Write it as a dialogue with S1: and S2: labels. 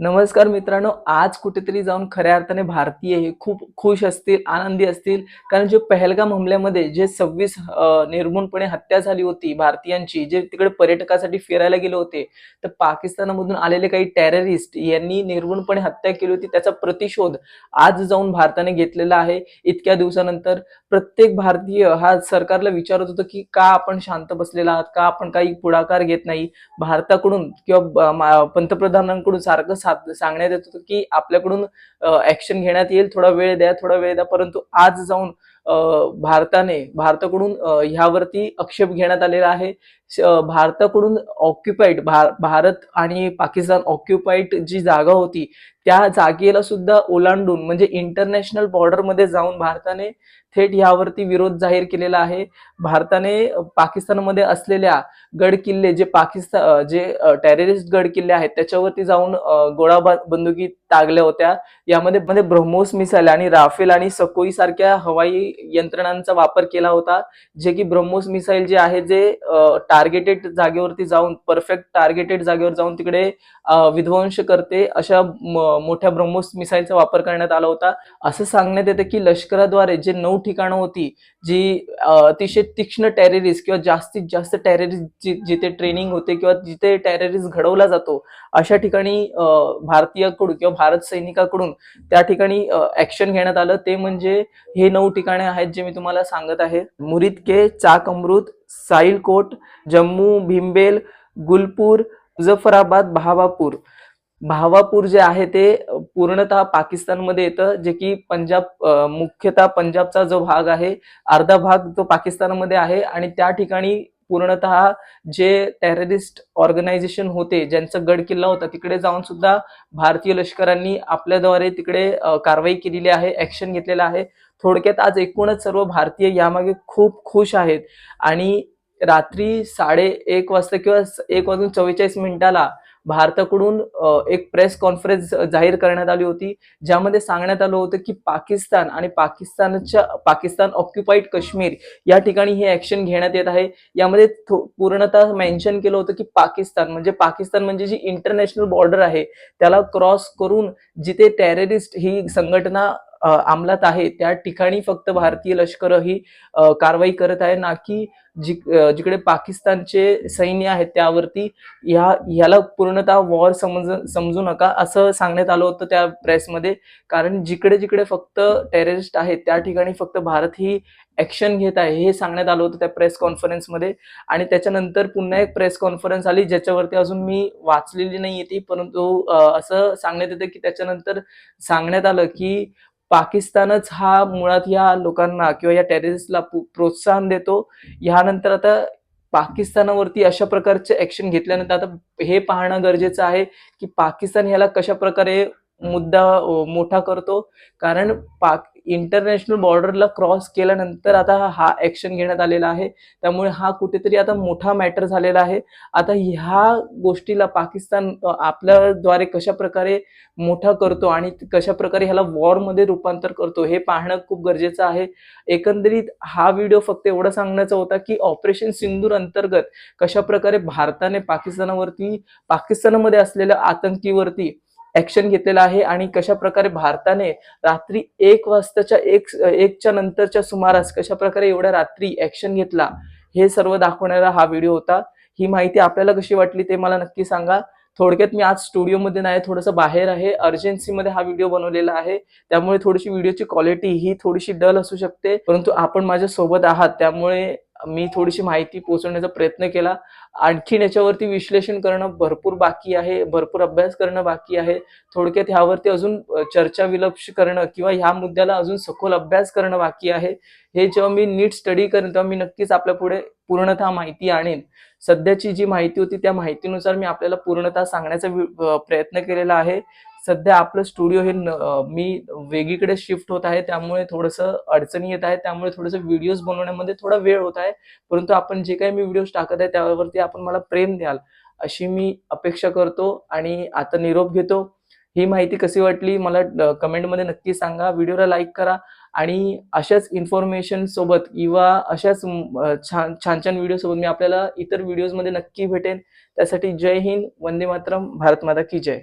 S1: नमस्कार मित्रांनो आज कुठेतरी जाऊन खऱ्या अर्थाने भारतीय हे खूप खुश असतील आनंदी असतील. कारण जे पहलगाम हमल्यामध्ये जे सव्वीस निर्मूलपणे हत्या झाली होती भारतीयांची जे तिकडे पर्यटकासाठी फिरायला गेले होते तर पाकिस्तानामधून आलेले काही टेररिस्ट यांनी निर्मूलपणे हत्या केली होती त्याचा प्रतिशोध आज जाऊन भारताने घेतलेला आहे. इतक्या दिवसानंतर प्रत्येक भारतीय हा सरकारला विचारत होतो की का आपण शांत बसलेला आहात का आपण काही पुढाकार घेत नाही? भारताकडून किंवा पंतप्रधानांकडून सारखं सांगण्यात येत होतं की आपल्याकडून ऍक्शन घेण्यात येईल थोडा वेळ द्या थोडा वेळ द्या. परंतु आज जाऊन भारताने भारताकडून ह्यावरती आक्षेप घेण्यात आलेला आहे. भारताकडून ऑक्युपाईड भारत आणि पाकिस्तान ऑक्युपाईड जी जागा होती त्या जागेला सुद्धा ओलांडून म्हणजे इंटरनॅशनल बॉर्डरमध्ये जाऊन भारताने थेट यावरती विरोध जाहीर केलेला आहे. भारताने पाकिस्तानमध्ये असलेल्या गड किल्ले जे पाकिस्तान जे टेररिस्ट गड किल्ले आहेत त्याच्यावरती जाऊन गोळा बंदुकी तागल्या होत्या. यामध्ये मध्ये ब्रह्मोस मिसाईल आणि राफेल आणि सकोई सारख्या हवाई यंत्रणांचा वापर केला होता जे की ब्रह्मोस मिसाईल जे आहे जे टार्गेटेड जागेवरती जाऊन परफेक्ट टार्गेटेड जागेवर जाऊन तिकडे विध्वंस करते अशा मोठ्या ब्रह्मोस मिसाईलचा वापर करण्यात आला होता. असं सांगण्यात येतं की लष्कराद्वारे जे नऊ ठिकाणं होती जी अतिशय तीक्ष्ण टेररिस्ट किंवा जास्तीत जास्त टेररिस्ट जिथे ट्रेनिंग होते किंवा जिथे टेररिस्ट घडवला जातो अशा ठिकाणी भारतीयाकडून किंवा भारत सैनिकाकडून त्या ठिकाणी ऍक्शन घेण्यात आलं. ते म्हणजे हे नऊ ठिकाणे आहेत जे मी तुम्हाला सांगत आहे. मुरिद के चाक अमृत साईल कोट जम्मू भीमबेल गुलपूर मुझफ्फराबाद भावापूर भावापूर जे आहे ते पूर्णतः पाकिस्तानमध्ये येतं जे की पंजाब मुख्यतः पंजाबचा जो भाग आहे अर्धा भाग तो पाकिस्तानमध्ये आहे आणि त्या ठिकाणी पूर्णतः जे टेररिस्ट ऑर्गनायझेशन होते ज्यांचा गड किल्ला होता तिकडे जाऊन सुद्धा भारतीय लष्करांनी आपल्याद्वारे तिकडे कारवाई केलेली आहे ऍक्शन घेतलेलं आहे. थोडक्यात आज एकूणच सर्व भारतीय यामागे खूप खुश आहेत. आणि रात्री साडे एक वाजता किंवा एक वाजून चव्वेचाळीस मिनिटाला भारताकडून एक प्रेस कॉन्फरन्स जाहीर करण्यात आली होती ज्यामध्ये सांगण्यात आलं होतं की पाकिस्तान आणि पाकिस्तानच्या पाकिस्तान ऑक्युपाईड काश्मीर या ठिकाणी हे ऍक्शन घेण्यात येत आहे. यामध्ये थो- पूर्णतः मेन्शन केलं होतं की पाकिस्तान म्हणजे पाकिस्तान म्हणजे जी इंटरनॅशनल बॉर्डर आहे त्याला क्रॉस करून जिथे टेररिस्ट ही संघटना अंमलात आहे. त्या ठिकाणी फक्त भारतीय लष्कर ही कारवाई करत आहे. ना की जि जिकडे पाकिस्तानचे सैन्य आहेत त्यावरती ह्या ह्याला पूर्णतः वॉर समज समजू नका असं सांगण्यात आलं होतं त्या प्रेसमध्ये. कारण जिकडे जिकडे फक्त टेररिस्ट आहेत त्या ठिकाणी फक्त भारत ही ऍक्शन घेत आहे हे सांगण्यात आलं होतं त्या प्रेस कॉन्फरन्समध्ये. आणि त्याच्यानंतर पुन्हा एक प्रेस कॉन्फरन्स आली ज्याच्यावरती अजून मी वाचलेली नाही ती परंतु असं सांगण्यात येतं की त्याच्यानंतर सांगण्यात आलं की पाकिस्तानच हा मुळात या लोकांना किंवा या टेररिस्टला प्रोत्साहन देतो. यानंतर आता पाकिस्तानावरती अशा प्रकारचे ऍक्शन घेतल्यानंतर आता हे पाहणं गरजेचं आहे की पाकिस्तान ह्याला कशा प्रकारे मुद्दा मोठा करतो. कारण पाक इंटरनॅशनल बॉर्डरला क्रॉस केल्यानंतर आता हा ॲक्शन घेण्यात आलेला आहे. त्यामुळे हा कुठेतरी आता मोठा मॅटर झालेला आहे. आता ह्या गोष्टीला पाकिस्तान आपल्याद्वारे कशा प्रकारे मोठा करतो आणि कशा प्रकारे ह्याला वॉरमध्ये रूपांतर करतो हे पाहणं खूप गरजेचं आहे. एकंदरीत हा व्हिडिओ फक्त एवढं सांगण्याचा होता की ऑपरेशन सिंदूर अंतर्गत कशा प्रकारे भारताने पाकिस्तानावरती पाकिस्तानमध्ये असलेल्या आतंकीवरती ऍक्शन घेतलेलं आहे आणि कशा प्रकारे भारताने रात्री एक वाजताच्या एक एकच्या नंतरच्या सुमारास कशा प्रकारे एवढ्या रात्री ऍक्शन घेतला हे सर्व दाखवणारा हा व्हिडिओ होता. ही माहिती आपल्याला कशी वाटली ते मला नक्की सांगा. थोडक्यात मी आज स्टुडिओमध्ये नाही थोडंसं बाहेर आहे. अर्जन्सीमध्ये हा व्हिडिओ बनवलेला आहे. त्यामुळे थोडीशी व्हिडिओची क्वालिटी ही थोडीशी डल असू शकते. परंतु आपण माझ्या सोबत आहात त्यामुळे मी थोडीशी माहिती पोहोचवण्याचा प्रयत्न केला. आणखीन याच्यावरती विश्लेषण करणं भरपूर बाकी आहे भरपूर अभ्यास करणं बाकी आहे. थोडक्यात ह्यावरती अजून चर्चा विलक्ष करणं किंवा ह्या मुद्द्याला अजून सखोल अभ्यास करणं बाकी आहे. हे जेव्हा मी नीट स्टडी करेन तेव्हा मी नक्कीच आपल्या पुढे पूर्णतः माहिती आणेन. सध्याची जी माहिती होती त्या माहितीनुसार मी आपल्याला पूर्णतः सांगण्याचा वि- प्रयत्न केलेला आहे. सध्या आपलं स्टुडिओ हे मी वेगळीकडे शिफ्ट होत आहे त्यामुळे थोडंसं अडचणी येत आहे त्यामुळे थोडंसं व्हिडिओज बनवण्यामध्ये थोडा वेळ होत आहे. परंतु आपण जे काही मी व्हिडिओज टाकत आहे त्यावरती आपण मला प्रेम द्याल अशी मी अपेक्षा करतो आणि आता निरोप घेतो. ही माहिती कशी वाटली मला कमेंटमध्ये नक्की सांगा व्हिडिओला लाईक करा आणि अशाच इन्फॉर्मेशन सोबत किंवा अशाच छान छान छान व्हिडिओ सोबत मी आपल्याला इतर व्हिडिओजमध्ये नक्की भेटेन. त्यासाठी जय हिंद वंदे मातरम भारत माता की जय.